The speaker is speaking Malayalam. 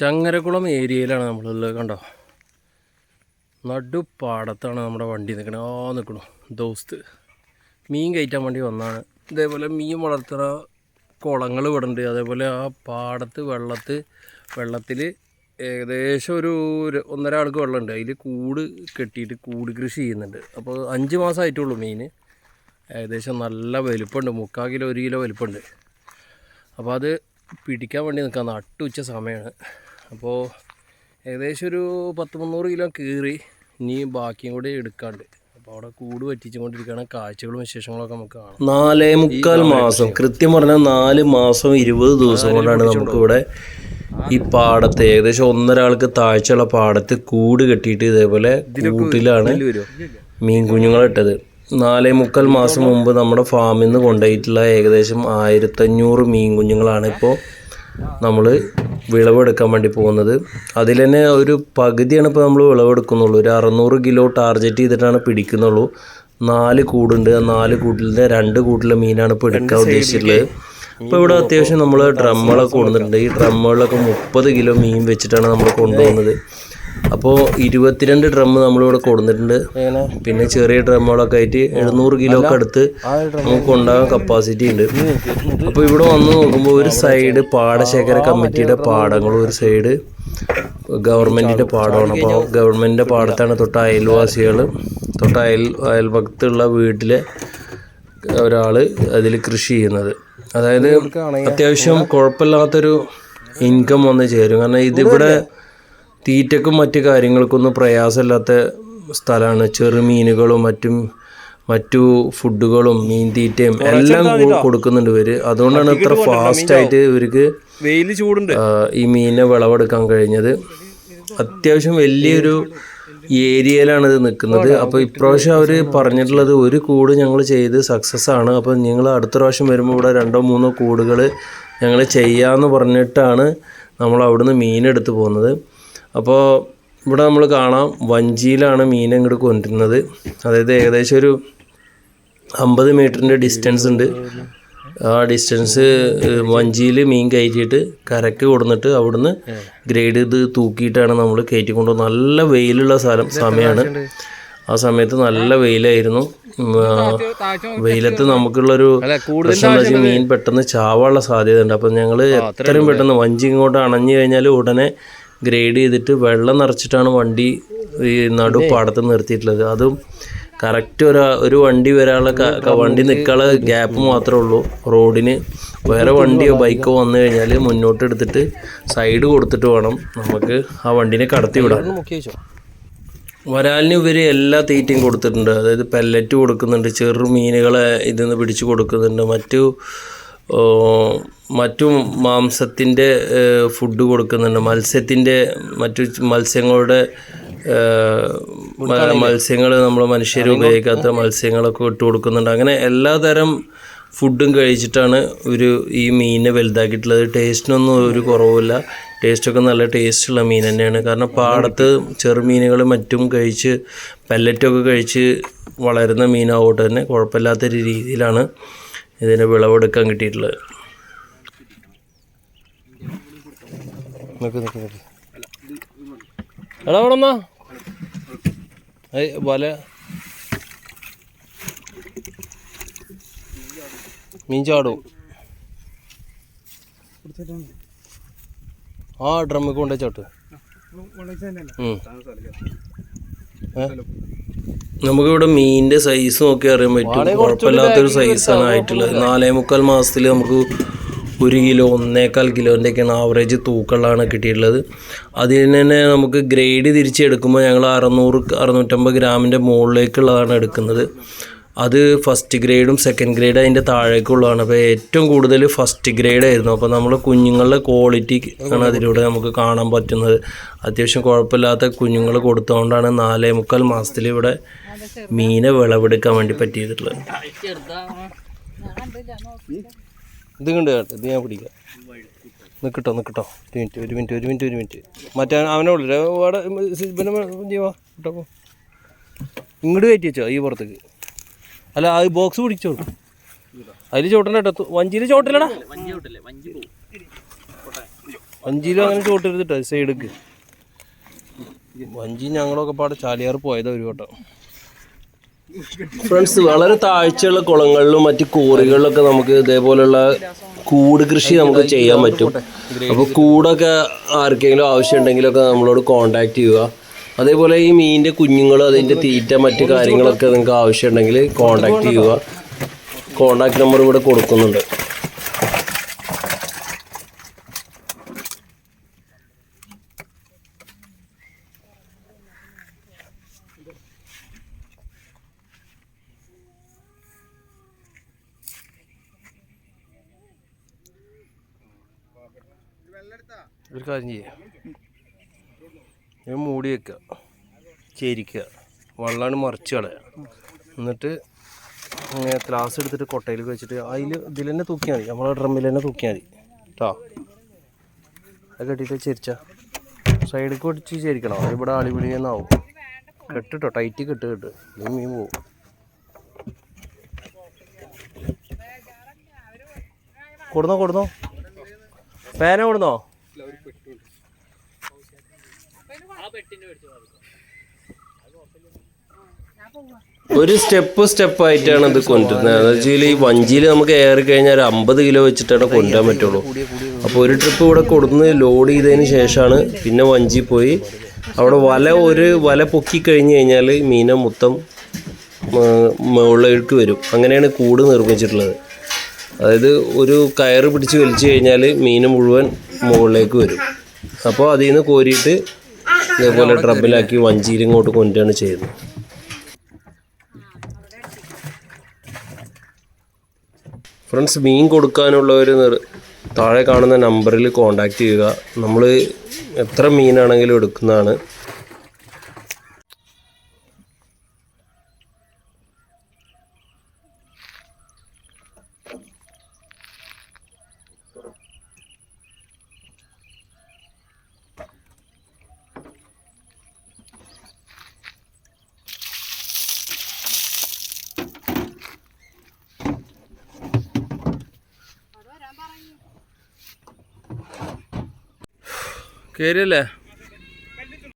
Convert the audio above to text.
ചങ്ങരക്കുളം ഏരിയയിലാണ് നമ്മളുള്ളത് കണ്ടോ? നടുപ്പാടത്താണ് നമ്മുടെ വണ്ടി നിൽക്കണത് ആ നിൽക്കണു ദോസ്ത്. മീൻ കയറ്റാൻ വേണ്ടി വന്നതാണ് ഇതേപോലെ മീൻ വളർത്തുന്ന കുളങ്ങൾ ഇവിടെ ഉണ്ട് അതേപോലെ ആ പാടത്ത് വെള്ളത്ത് വെള്ളത്തിൽ ഏകദേശം ഒരു ഒന്നര ആൾക്ക് വെള്ളമുണ്ട്. അതിൽ കൂട് കെട്ടിയിട്ട് കൂട് കൃഷി ചെയ്യുന്നുണ്ട്. അപ്പോൾ അഞ്ച് മാസമായിട്ടുള്ളൂ മീൻ ഏകദേശം നല്ല വലുപ്പമുണ്ട്. മുക്കാൽ കിലോ ഒരു കിലോ വലുപ്പമുണ്ട്. അപ്പോൾ അത് പിടിക്കാൻ വേണ്ടി നിൽക്കാൻ നട്ടുച്ച സമയമാണ്. അപ്പോൾ ഏകദേശം ഒരു പത്ത് മുന്നൂറ് കിലോ കീറി ഇനി ബാക്കിയും കൂടി എടുക്കാണ്ട്. അപ്പോൾ അവിടെ കൂട് പറ്റിച്ചുകൊണ്ടിരിക്കുകയാണ് കാഴ്ചകളും വിശേഷങ്ങളൊക്കെ നമുക്ക് കാണാം. നാലേ മുക്കാൽ മാസം. കൃത്യം പറഞ്ഞാൽ നാല് മാസം ഇരുപത് ദിവസം കൊണ്ടാണ് നമുക്കിവിടെ ഈ പാടത്ത് ഏകദേശം ഒന്നൊരാൾക്ക് താഴ്ചയുള്ള പാടത്ത് കൂട് കെട്ടിയിട്ട് ഇതേപോലെ കൂട്ടിലാണ് മീൻ കുഞ്ഞുങ്ങളിട്ടത് നാലേ മുക്കാൽ മാസം മുമ്പ് നമ്മുടെ ഫാമിൽ നിന്ന് കൊണ്ടുപോയിട്ടുള്ള ഏകദേശം ആയിരത്തഞ്ഞൂറ് മീൻ കുഞ്ഞുങ്ങളാണ് ഇപ്പോൾ നമ്മൾ വിളവെടുക്കാൻ വേണ്ടി പോകുന്നത്. അതിൽ തന്നെ ഒരു പകുതിയാണ് ഇപ്പോൾ നമ്മൾ വിളവെടുക്കുന്നുള്ളൂ. ഒരു അറുന്നൂറ് കിലോ ടാർജറ്റ് ചെയ്തിട്ടാണ് പിടിക്കുന്നുള്ളൂ. നാല് കൂടുണ്ട്. ആ നാല് കൂട്ടിലെ രണ്ട് കൂട്ടിലെ മീനാണ് ഇപ്പോൾ എടുക്കാൻ ഉദ്ദേശിച്ചിട്ടുള്ളത്. ഇപ്പോൾ ഇവിടെ അത്യാവശ്യം നമ്മൾ ഡ്രമ്മുകളൊക്കെ കൊണ്ടുവന്നിട്ടുണ്ട്. ഈ ഡ്രമ്മുകളിലൊക്കെ മുപ്പത് കിലോ മീൻ വെച്ചിട്ടാണ് നമ്മൾ കൊണ്ടുപോകുന്നത് അപ്പോൾ ഇരുപത്തിരണ്ട് ഡ്രം നമ്മളിവിടെ കൊടുത്തിട്ടുണ്ട് പിന്നെ ചെറിയ ഡ്രമ്മുകളൊക്കെ ആയിട്ട് എഴുന്നൂറ് കിലോ ഒക്കെ അടുത്ത് നമുക്ക് കൊണ്ടുപോകാൻ കപ്പാസിറ്റി ഉണ്ട്. അപ്പോൾ ഇവിടെ വന്ന് നോക്കുമ്പോൾ ഒരു സൈഡ് പാടശേഖര കമ്മിറ്റിയുടെ പാടങ്ങളും ഒരു സൈഡ് ഗവൺമെന്റിന്റെ പാടമാണ്. അപ്പോൾ ഗവൺമെന്റിന്റെ പാടത്താണ് തൊട്ട് അയൽവാസികൾ തൊട്ട് അയൽ അയൽപക്കത്തുള്ള വീട്ടിലെ ഒരാൾ അതിൽ കൃഷി ചെയ്യുന്നത്. അതായത് അത്യാവശ്യം കുഴപ്പമില്ലാത്തൊരു ഇൻകം വന്ന് ചേരും. കാരണം ഇതിവിടെ തീറ്റക്കും മറ്റു കാര്യങ്ങൾക്കൊന്നും പ്രയാസമില്ലാത്ത സ്ഥലമാണ്. ചെറുമീനുകളും മറ്റും മറ്റു ഫുഡുകളും മീൻ തീറ്റയും എല്ലാം കൊടുക്കുന്നുണ്ട് ഇവർ. അതുകൊണ്ടാണ് ഇത്ര ഫാസ്റ്റ് ആയിട്ട് ഇവർക്ക് വെയിൽ ചൂടുണ്ട്. ആ, ഈ മീനിനെ വിളവെടുക്കാൻ കഴിഞ്ഞത്. അത്യാവശ്യം വലിയൊരു ഏരിയയിലാണ് ഇത് നിൽക്കുന്നത്. അപ്പോൾ ഇപ്രാവശ്യം അവർ പറഞ്ഞിട്ടുള്ളത് ഒരു കൂട് ഞങ്ങൾ ചെയ്ത് സക്സസ് ആണ്. അപ്പോൾ നിങ്ങൾ അടുത്ത പ്രാവശ്യം വരുമ്പോൾ ഇവിടെ രണ്ടോ മൂന്നോ കൂടുകൾ ഞങ്ങൾ ചെയ്യാമെന്ന് പറഞ്ഞിട്ടാണ് നമ്മൾ അവിടുന്ന് മീനെടുത്ത് പോകുന്നത്. അപ്പോൾ ഇവിടെ നമ്മൾ കാണാം വഞ്ചിയിലാണ് മീൻ അങ്ങോട്ട് കൊണ്ടുവരുന്നത്. അതായത് ഏകദേശം ഒരു അമ്പത് മീറ്ററിന്റെ ഡിസ്റ്റൻസ് ഉണ്ട്. ആ ഡിസ്റ്റൻസ് വഞ്ചിയിൽ മീൻ കയറ്റിയിട്ട് കരക്ക് കൊടുന്നിട്ട് അവിടുന്ന് ഗ്രേഡ് ചെയ്ത് തൂക്കിയിട്ടാണ് നമ്മൾ കയറ്റി കൊണ്ടുപോകുന്നത് നല്ല വെയിലുള്ള സ്ഥലം സമയമാണ് ആ സമയത്ത് നല്ല വെയിലായിരുന്നു. വെയിലത്ത് നമുക്കുള്ളൊരു പ്രശ്നം എന്താ വെച്ചാൽ മീൻ പെട്ടെന്ന് ചാവാനുള്ള സാധ്യത ഉണ്ട് അപ്പം ഞങ്ങൾ എത്രയും പെട്ടെന്ന് വഞ്ചി ഇങ്ങോട്ട് അണഞ്ഞു കഴിഞ്ഞാൽ ഉടനെ ഗ്രേഡ് ചെയ്തിട്ട് വെള്ളം നിറച്ചിട്ടാണ് വണ്ടി ഈ നടു പാടത്ത് നിർത്തിയിട്ടുള്ളത്. അതും കറക്റ്റ് ഒരു ഒരു വണ്ടി വരാനുള്ള വണ്ടി നിൽക്കാനുള്ള ഗ്യാപ്പ് മാത്രമേ ഉള്ളൂ. റോഡിന് വേറെ വണ്ടിയോ ബൈക്കോ വന്നു കഴിഞ്ഞാൽ മുന്നോട്ട് എടുത്തിട്ട് സൈഡ് കൊടുത്തിട്ട് വേണം നമുക്ക് ആ വണ്ടിനെ കടത്തി വിടാം വരാലിന് ഇവർ എല്ലാ തീറ്റയും കൊടുത്തിട്ടുണ്ട്. അതായത് പെല്ലറ്റ് കൊടുക്കുന്നുണ്ട് ചെറു മീനുകളെ ഇതിൽ നിന്ന് പിടിച്ചു കൊടുക്കുന്നുണ്ട് മറ്റു മറ്റു മാംസത്തിന്റെ ഫുഡ് കൊടുക്കുന്നുണ്ട്. മത്സ്യത്തിന്റെ മറ്റു മത്സ്യങ്ങളുടെ മത്സ്യങ്ങൾ നമ്മൾ മനുഷ്യർ ഉപയോഗിക്കാത്ത മത്സ്യങ്ങളൊക്കെ ഇട്ട് കൊടുക്കുന്നുണ്ട്. അങ്ങനെ എല്ലാതരം ഫുഡും കഴിച്ചിട്ടാണ് ഒരു ഈ മീനിനെ വലുതാക്കിയിട്ടുള്ളത്. ടേസ്റ്റിനൊന്നും ഒരു കുറവുമില്ല. ടേസ്റ്റൊക്കെ നല്ല ടേസ്റ്റുള്ള മീൻ തന്നെയാണ്. കാരണം പാടത്ത് ചെറുമീനുകൾ മറ്റും കഴിച്ച് പെല്ലറ്റൊക്കെ കഴിച്ച് വളരുന്ന മീനാവോട്ട് തന്നെ കുഴപ്പമില്ലാത്തൊരു രീതിയിലാണ് ഇതിനെ വിളവെടുക്കാൻ കിട്ടിയിട്ടുള്ളത്. എടാ അവിടെ വല. മീൻ ചാടും. ആ ഡ്രമ്മിൽ കൊണ്ടേ ചോട്ട്. നമുക്കിവിടെ മീനിന്റെ സൈസ് നോക്കി അറിയാൻ പറ്റും. കുഴപ്പമില്ലാത്തൊരു സൈസാണ് ആയിട്ടുള്ളത്. നാലേ മുക്കാൽ മാസത്തിൽ നമുക്ക് ഒരു കിലോ ഒന്നേക്കാൽ കിലോന്റെയൊക്കെയാണ് ആവറേജ് തൂക്കമുള്ളതാണ് കിട്ടിയിട്ടുള്ളത്. അതിന് തന്നെ നമുക്ക് ഗ്രേഡ് തിരിച്ചെടുക്കുമ്പോൾ ഞങ്ങൾ അറുന്നൂറ് അറുന്നൂറ്റമ്പത് ഗ്രാമിന്റെ മുകളിലേക്കുള്ളതാണ് എടുക്കുന്നത്. അത് ഫസ്റ്റ് ഗ്രേഡും സെക്കൻഡ് ഗ്രേഡ് അതിന്റെ താഴേക്കുള്ളതാണ്. അപ്പോൾ ഏറ്റവും കൂടുതൽ ഫസ്റ്റ് ഗ്രേഡ് ആയിരുന്നു. അപ്പോൾ നമ്മൾ കുഞ്ഞുങ്ങളുടെ ക്വാളിറ്റി ആണ് അതിലൂടെ നമുക്ക് കാണാൻ പറ്റുന്നത്. അത്യാവശ്യം കുഴപ്പമില്ലാത്ത കുഞ്ഞുങ്ങൾ കൊടുത്തുകൊണ്ടാണ് നാലേ മുക്കാൽ മാസത്തിൽ ഇവിടെ മീനെ വിളവെടുക്കാൻ വേണ്ടി പറ്റിയിട്ടുള്ളത്. ഇത് കേട്ടോ ഇത് ഞാൻ പിടിക്കാം. നിൽക്കട്ടോ നിൽക്കട്ടോ ഒരു മിനിറ്റ് ഒരു മിനിറ്റ് ഒരു മിനിറ്റ് ഒരു മിനിറ്റ്. മറ്റേ അവനെ പിന്നെ ജീവാ ഇങ്ങോട്ട് കയറ്റി വെച്ചോ ഈ പുറത്തേക്ക്. അല്ല ആ ബോക്സ് പിടിച്ചോളൂ. അതിൽ ചോട്ടണ്ട കേട്ടോ. വഞ്ചിയിൽ ചോട്ടില്ലടാ വഞ്ചിയിലും അങ്ങനെ ചോട്ടെടുത്തിട്ടോ സൈഡക്ക് വഞ്ചി ഞങ്ങളൊക്കെ പാടെ ചാലിയാറ് പോയതാ ഒരു വട്ടം. ഫ്രണ്ട്സ് വളരെ താഴ്ചയുള്ള കുളങ്ങളിലും മറ്റ് കോറികളിലൊക്കെ നമുക്ക് ഇതേപോലുള്ള കൂട് കൃഷി നമുക്ക് ചെയ്യാൻ പറ്റും. അപ്പോൾ കൂടൊക്കെ ആർക്കെങ്കിലും ആവശ്യമുണ്ടെങ്കിലൊക്കെ നമ്മളോട് കോണ്ടാക്ട് ചെയ്യുക. അതേപോലെ ഈ മീനിന്റെ കുഞ്ഞുങ്ങളും അതിന്റെ തീറ്റ മറ്റു കാര്യങ്ങളൊക്കെ നിങ്ങൾക്ക് ആവശ്യമുണ്ടെങ്കിൽ കോണ്ടാക്ട് ചെയ്യുക. കോണ്ടാക്ട് നമ്പർ ഇവിടെ കൊടുക്കുന്നുണ്ട്. ഒരു കാര്യം ചെയ്യാം. ഞാൻ മൂടി വെക്കുക. ചേരിക്കുക വെള്ളമാണ് മറിച്ച് കളയുക. എന്നിട്ട് ഇങ്ങനെ ഗ്ലാസ് എടുത്തിട്ട് കൊട്ടയിൽ വെച്ചിട്ട് അതിൽ ഇതിൽ തന്നെ തൂക്കിയാൽ മതി. നമ്മളെ ഡ്രമ്മിൽ തന്നെ തൂക്കിയാൽ മതി. കേട്ടോ അത് കെട്ടിയിട്ട് ചെരിച്ച സൈഡിൽ കൊടിച്ച് ചേരിക്കണം ഇവിടെ ഇവിടെ അളിപിളിയെന്നാവും കെട്ടിട്ടോ. ടൈറ്റ് കെട്ട് കെട്ട്. മീൻ പോവും. കൊടുന്നോ കൊടുന്നോ? പേന കൊടുന്നോ? ഒരു സ്റ്റെപ്പ് സ്റ്റെപ്പ് ആയിട്ടാണ് ഇത് കൊണ്ടുവരുന്നത്. എന്ന് വെച്ചാൽ ഈ വഞ്ചിയിൽ നമുക്ക് ഏറി കഴിഞ്ഞാൽ ഒരു അമ്പത് കിലോ വെച്ചിട്ടാണ് കൊണ്ടുവരാൻ പറ്റുള്ളൂ. അപ്പോൾ ഒരു ട്രിപ്പ് ഇവിടെ കൊടുന്ന് ലോഡ് ചെയ്തതിന് ശേഷമാണ് പിന്നെ വഞ്ചി പോയി. അവിടെ വല ഒരു വല പൊക്കി കഴിഞ്ഞ് കഴിഞ്ഞാൽ മീനെ മൊത്തം മുകളിലേക്ക് വരും. അങ്ങനെയാണ് കൂട് നിർമ്മിച്ചിട്ടുള്ളത്. അതായത് ഒരു കയറ് പിടിച്ച് വലിച്ചു കഴിഞ്ഞാൽ മീൻ മുഴുവൻ മുകളിലേക്ക് വരും. അപ്പോൾ അതിൽ നിന്ന് കോരിയിട്ട് ഇതേപോലെ ട്രബിലാക്കി വഞ്ചിയിൽ ഇങ്ങോട്ട് കൊണ്ടുവരികയാണ് ചെയ്യുന്നത്. ഫ്രണ്ട്സ് മീൻ കൊടുക്കാനുള്ളവർ താഴെ കാണുന്ന നമ്പറിൽ കോണ്ടാക്ട് ചെയ്യുക. നമ്മൾ എത്ര മീനാണെങ്കിലും എടുക്കുന്നതാണ്. കയറിയല്ലേ